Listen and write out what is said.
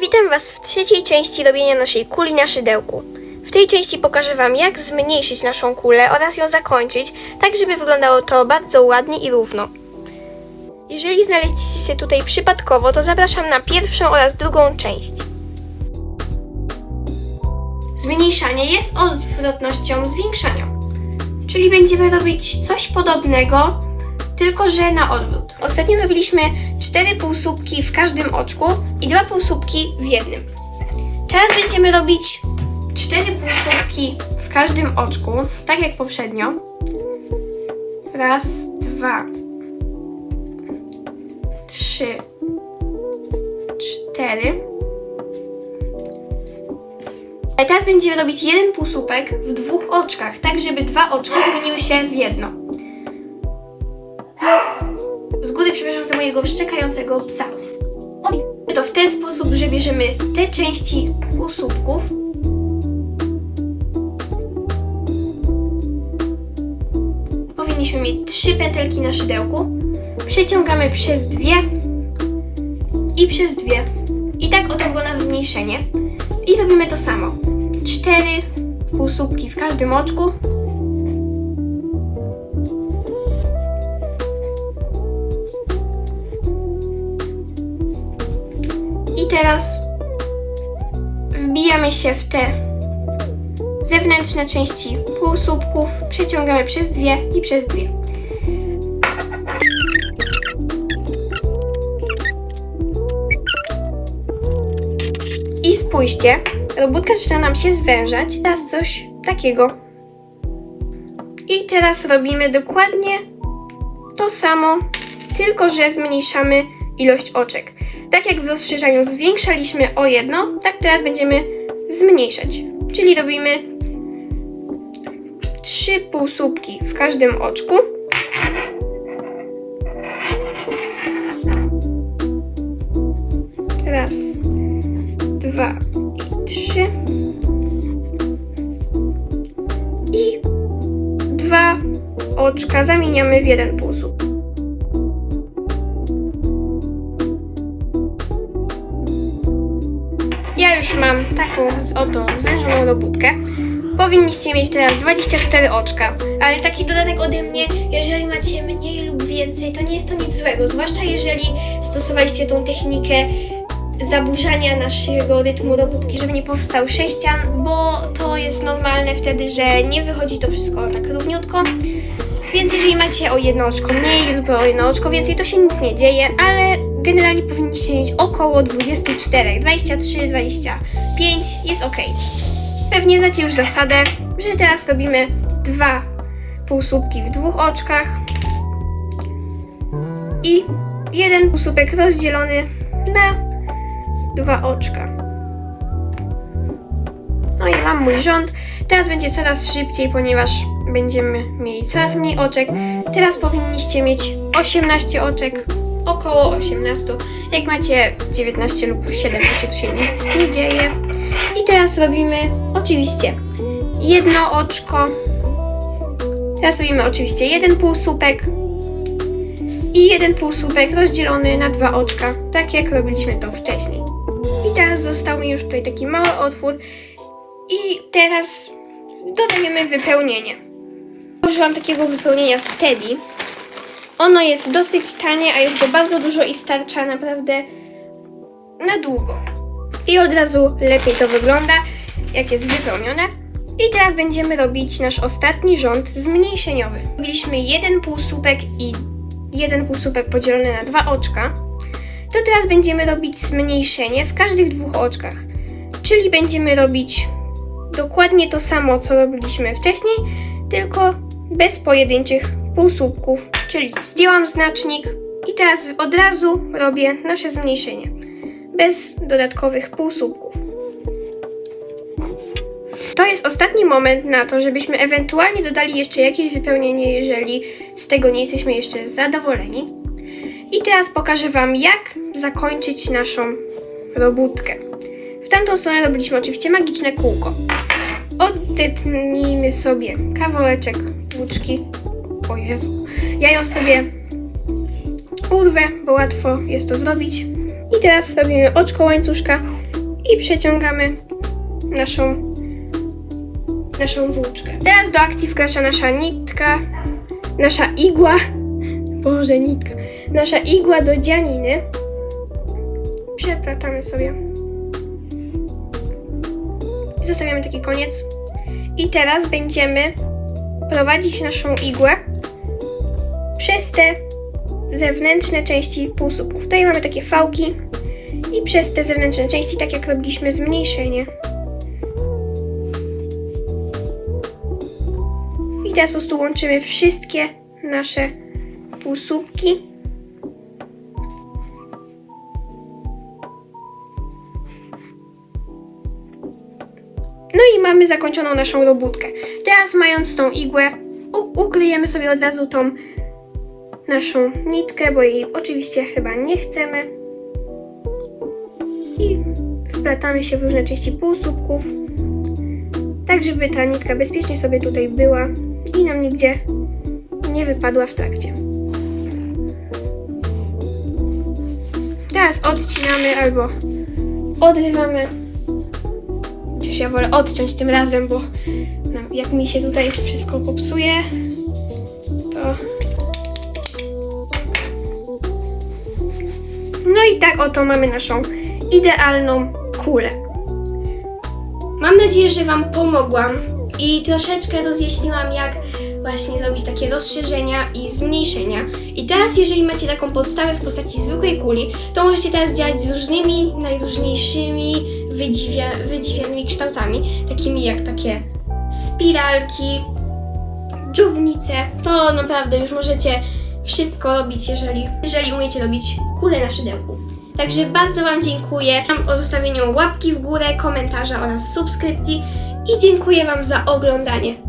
Witam Was w trzeciej części robienia naszej kuli na szydełku. W tej części pokażę Wam, jak zmniejszyć naszą kulę oraz ją zakończyć, tak żeby wyglądało to bardzo ładnie i równo. Jeżeli znaleźliście się tutaj przypadkowo, to zapraszam na pierwszą oraz drugą część. Zmniejszanie jest odwrotnością zwiększania. Czyli będziemy robić coś podobnego, tylko że na odwrót. Ostatnio robiliśmy cztery półsłupki w każdym oczku i dwa półsłupki w jednym. Teraz będziemy robić cztery półsłupki w każdym oczku, tak jak poprzednio. Raz, dwa, trzy, cztery. A teraz będziemy robić jeden półsłupek w dwóch oczkach, tak żeby dwa oczka zmieniły się w jedno. Z góry przepraszam za mojego szczekającego psa. Oj, to w ten sposób, że bierzemy te części półsłupków Powinniśmy mieć trzy pętelki na szydełku. Przeciągamy przez dwie i przez dwie. I tak oto wygląda zmniejszenie. I robimy to samo. Cztery półsłupki w każdym oczku. Teraz wbijamy się w te zewnętrzne części półsłupków, przeciągamy przez dwie i przez dwie. I spójrzcie, robótka zaczyna nam się zwężać. Teraz coś takiego. I teraz robimy dokładnie to samo, tylko że zmniejszamy ilość oczek. Tak jak w rozszerzaniu zwiększaliśmy o jedno, tak teraz będziemy zmniejszać. Czyli robimy trzy półsłupki w każdym oczku. Raz, dwa i trzy. I dwa oczka zamieniamy w jeden półsłup. Już mam taką z- oto zwężoną robótkę. Powinniście mieć teraz 24 oczka, ale taki dodatek ode mnie, jeżeli macie mniej lub więcej, to nie jest to nic złego, zwłaszcza jeżeli stosowaliście tą technikę zaburzania naszego rytmu robótki, żeby nie powstał sześcian, bo to jest normalne wtedy, że nie wychodzi to wszystko tak równiutko. Więc jeżeli macie o jedno oczko mniej lub o jedno oczko więcej, to się nic nie dzieje, ale generalnie powinniście mieć około 24, 23, 25, jest ok. Pewnie znacie już zasadę, że teraz robimy dwa półsłupki w dwóch oczkach i jeden półsłupek rozdzielony na dwa oczka. No i mam mój rząd. Teraz będzie coraz szybciej, ponieważ będziemy mieli coraz mniej oczek. Teraz powinniście mieć 18 oczek, około 18. Jak macie 19 lub 17, to się nic nie dzieje. I teraz robimy oczywiście jedno oczko. Teraz robimy oczywiście jeden półsłupek i jeden półsłupek rozdzielony na dwa oczka, tak jak robiliśmy to wcześniej. I teraz został mi już tutaj taki mały otwór i teraz dodajemy wypełnienie. Użyłam takiego wypełnienia Steady. Ono jest dosyć tanie, a jest go bardzo dużo i starcza naprawdę na długo. I od razu lepiej to wygląda, jak jest wypełnione. I teraz będziemy robić nasz ostatni rząd zmniejszeniowy. Robiliśmy jeden półsłupek i jeden półsłupek podzielony na dwa oczka. To teraz będziemy robić zmniejszenie w każdych dwóch oczkach. Czyli będziemy robić dokładnie to samo, co robiliśmy wcześniej, tylko bez pojedynczych półsłupków. Czyli zdjęłam znacznik i teraz od razu robię nasze zmniejszenie. Bez dodatkowych półsłupków. To jest ostatni moment na to, żebyśmy ewentualnie dodali jeszcze jakieś wypełnienie, jeżeli z tego nie jesteśmy jeszcze zadowoleni. I teraz pokażę Wam, jak zakończyć naszą robótkę. W tamtą stronę robiliśmy oczywiście magiczne kółko. Odetnijmy sobie kawałeczek włóczki. O Jezu. Ja ją sobie urwę, bo łatwo jest to zrobić. I teraz robimy oczko łańcuszka i przeciągamy naszą, naszą włóczkę. Teraz do akcji wkracza nasza nitka, nasza igła, Boże, nitka, nasza igła do dzianiny. Przeplatamy sobie. I zostawiamy taki koniec. I teraz będziemy prowadzić naszą igłę przez te zewnętrzne części półsłupów. Tutaj mamy takie fałki i przez te zewnętrzne części, tak jak robiliśmy zmniejszenie. I teraz po prostu łączymy wszystkie nasze półsłupki. No i mamy zakończoną naszą robótkę. Teraz mając tą igłę, ukryjemy sobie od razu tą naszą nitkę, bo jej oczywiście chyba nie chcemy. I wplatamy się w różne części półsłupków, tak żeby ta nitka bezpiecznie sobie tutaj była i nam nigdzie nie wypadła w trakcie. Teraz odcinamy albo odrywamy. Chociaż ja wolę odciąć tym razem, bo jak mi się tutaj wszystko popsuje, to i tak oto mamy naszą idealną kulę. Mam nadzieję, że Wam pomogłam i troszeczkę rozjaśniłam, jak właśnie zrobić takie rozszerzenia i zmniejszenia. I teraz, jeżeli macie taką podstawę w postaci zwykłej kuli, to możecie teraz działać z różnymi, najróżniejszymi wydziwia, wydziwianymi kształtami, takimi jak takie spiralki, dżównice. To naprawdę już możecie wszystko robić, jeżeli, jeżeli umiecie robić kulę na szydełku. Także bardzo Wam dziękuję o zostawieniu łapki w górę, komentarza oraz subskrypcji i dziękuję Wam za oglądanie.